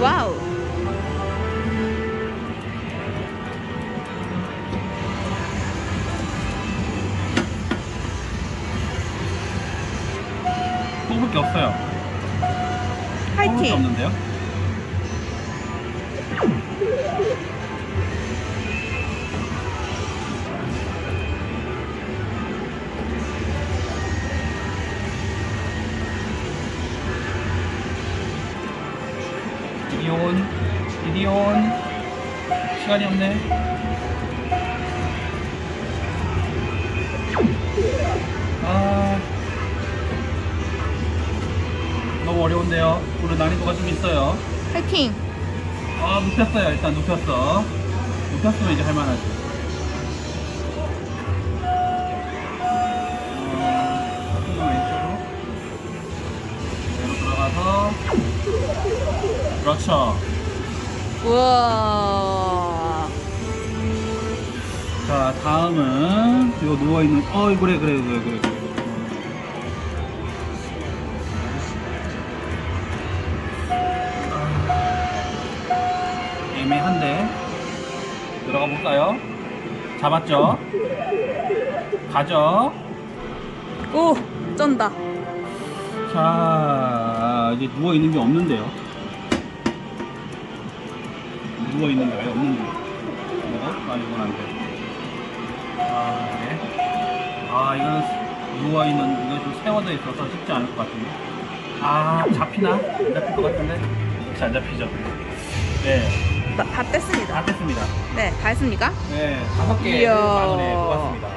와우. 뽑을 게 없어요. 뽑을 게. 없는데요? 이리 온, 이리 온. 시간이 없네. 아. 너무 어려운데요. 오늘 난이도가 좀 있어요. 화이팅. 아, 눕혔어요. 일단 눕혔어. 눕혔으면 이제 할만하지. 어, 조금 왼쪽으로. 그대로 들어가서. 그렇죠. 우와. 자, 다음은 이거 누워 있는, 어, 그래, 그래, 그래, 그래. 그래. 아, 애매한데. 들어가 볼까요? 잡았죠? 가죠? 오, 쩐다. 자, 이제 누워 있는 게 없는데요. 누워 있는 게 아예 없는데. 이거? 아, 이건 안 돼. 아, 네. 아, 이거는 누워 있는, 이거 좀 세워져 있어서 쉽지 않을 것 같은데. 아, 잡히나? 안 잡힐 것 같은데? 혹시 안 잡히죠? 네, 다, 다 뗐습니다. 다 됐습니다. 네, 다 했습니까? 네, 다섯 개 이야. 마무리 뽑았습니다.